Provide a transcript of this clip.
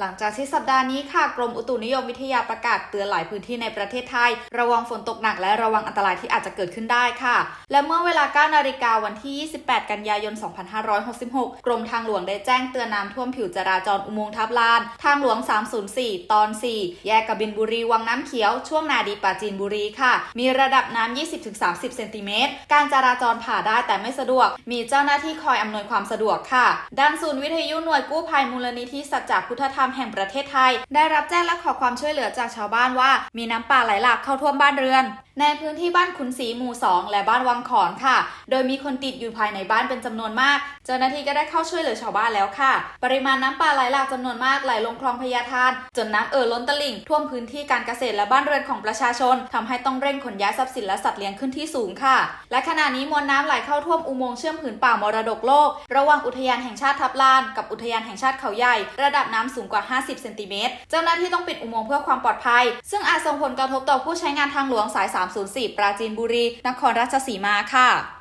หลังจากที่สัปดาห์นี้ค่ะกรมอุตุนิยมวิทยาประกาศเตือนหลายพื้นที่ในประเทศไทย ระวังฝนตกหนักและระวังอันตรายที่อาจจะเกิดขึ้นได้ค่ะ และเมื่อเวลา9นาฬิกาวันที่ 28 กันยายน 2566 กรมทางหลวงได้แจ้งเตือนน้ำท่วมผิวจราจรอุโมงค์ทับลาน ทางหลวง 304 ตอน 4 แยกกบินบุรีวังน้ำเขียวช่วงนาดีปราจีนบุรีค่ะ มีระดับน้ำ 20-30 เซนติเมตร การจราจรผ่าได้แต่ไม่สะดวก มีเจ้าหน้าที่คอยอำนวยความสะดวกค่ะ ด้านศูนย์วิทยุหน่วยกู้ภัยมูลนิธิสัจจพุทธธรรมแห่งประเทศไทย ได้รับแจ้งและขอความช่วยเหลือจากชาวบ้านว่า มีน้ำป่าไหลหลากเข้าท่วมบ้านเรือน ในพื้นที่บ้านขุนศรีหมู่ 2 และบ้านวังขอนค่ะ โดยมีคนติดอยู่ภายในบ้านเป็นจำนวนมาก เจ้าหน้าที่ก็ได้เข้าช่วยเหลือชาวบ้านแล้วค่ะ ปริมาณน้ำป่าไหลหลากจำนวนมากไหลลงคลองพญาทาน จนน้ำเอ่อล้นตลิ่ง ท่วมพื้นที่การเกษตรและบ้านเรือนของประชาชนทำให้ต้องเร่งขนย้ายทรัพย์สินและสัตว์เลี้ยงขึ้นที่สูงค่ะ และขณะนี้มวลน้ำไหลเข้าท่วมอุโมงค์เชื่อมผืนป่ามรดกโลก ระหว่างอุทยานแห่งชาติทับลาน กับอุทยานแห่งชาติเขาใหญ่ ระดับน้ำสูงกว่า 50 เซนติเมตร เจ้าหน้าที่ต้องปิดอุโมงค์เพื่อความปลอดภัย ซึ่งอาจส่งผลกระทบต่อผู้ใช้งานทางหลวงสาย 304 ปราจีนบุรี นครราชสีมาค่ะ